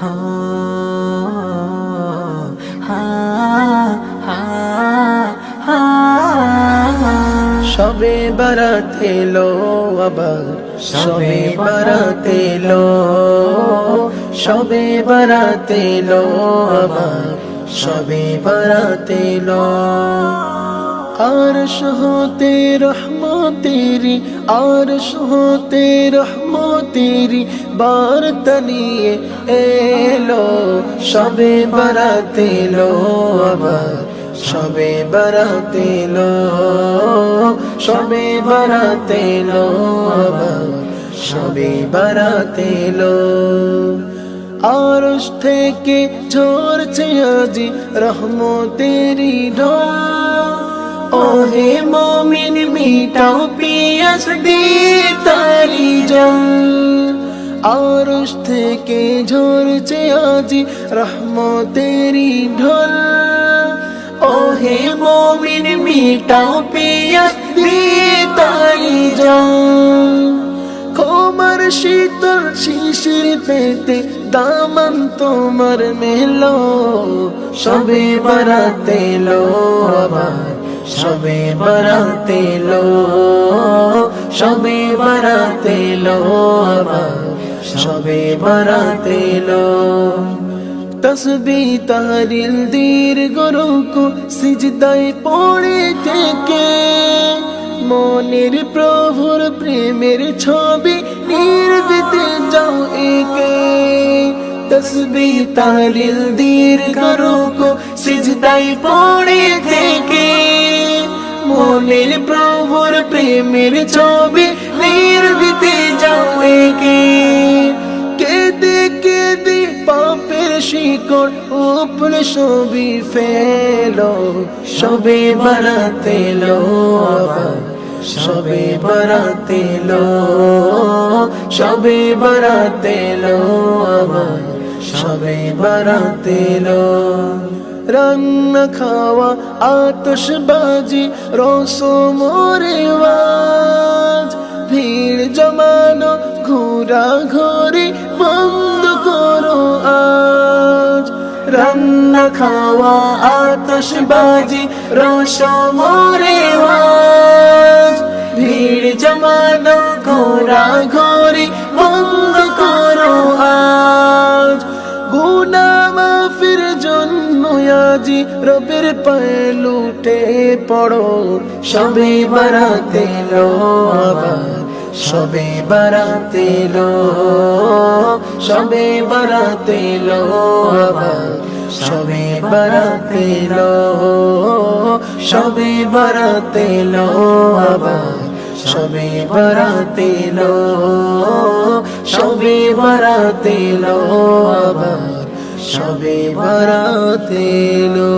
হা হা হা হা। সবে বারাত এলো আবার সবে বারাত এলো সবে বারাত এলো আবার সবে বারাত এলো আর সহতে রহমতেরি আর সহতে রহমতেরি নিয়ে এলো, সবে বারাত এলো আবার, সবে বারাত এলো, সবে বারাত এলো আবার, সবে বারাত এলো। আরশ থেকে ঝরছে আজি রহমতেরি ঢল ওহে মমিন, মিটাও পিয়াস দিয়ে তারি জল। আরশ থেকে ঝরছে আজি রহমতেরি ঢল। ওহে মমিন, মিটাও পিয়াস দিয়ে তারি জল। ক্ষমার শীতল শিশির পেতে দামান তোমার মেলো, সবে বারাতে লো আবার সবে বারাতে লো, সবে বারাতে লো সবে বারাতে লো। তসবি তাহারিল দীর গরুকু সিজদায় পড়ে থেকে, মনের প্রভুর প্রেমের ছবি নির্বিতে যাও একে। তসবি তাহারিল দীর গরুকু সিজদায় পড়ে থেকে মনের প্রভুর প্রেমের ছবি নির্বিতে যাও একে। কেঁদে কেঁদে পাপের শিকড় উপরে ছবি ফেলো সবে বারাতে লো সবে বারাতে লো সবে বারাতে লো সবে বারাতে লো রান্না খাওয়া আতসবাজি রসম রেওয়াজ ভিড় জমানো ঘোরা ঘুরি বন্ধ করো আজ রান্না খাওয়া আতসবাজি রসম ওয়াজ আজি রবের পায়ে লুটে পড়ো, সবে বারাতে লো আবার, সবে বারাতে লো সবে বারাতে লো আবার, সবে বারাতে লো সবে বারাতে লো আবার, সবে বারাতে লো সবে বারাতে লো আবার। সবে বারাতেলো।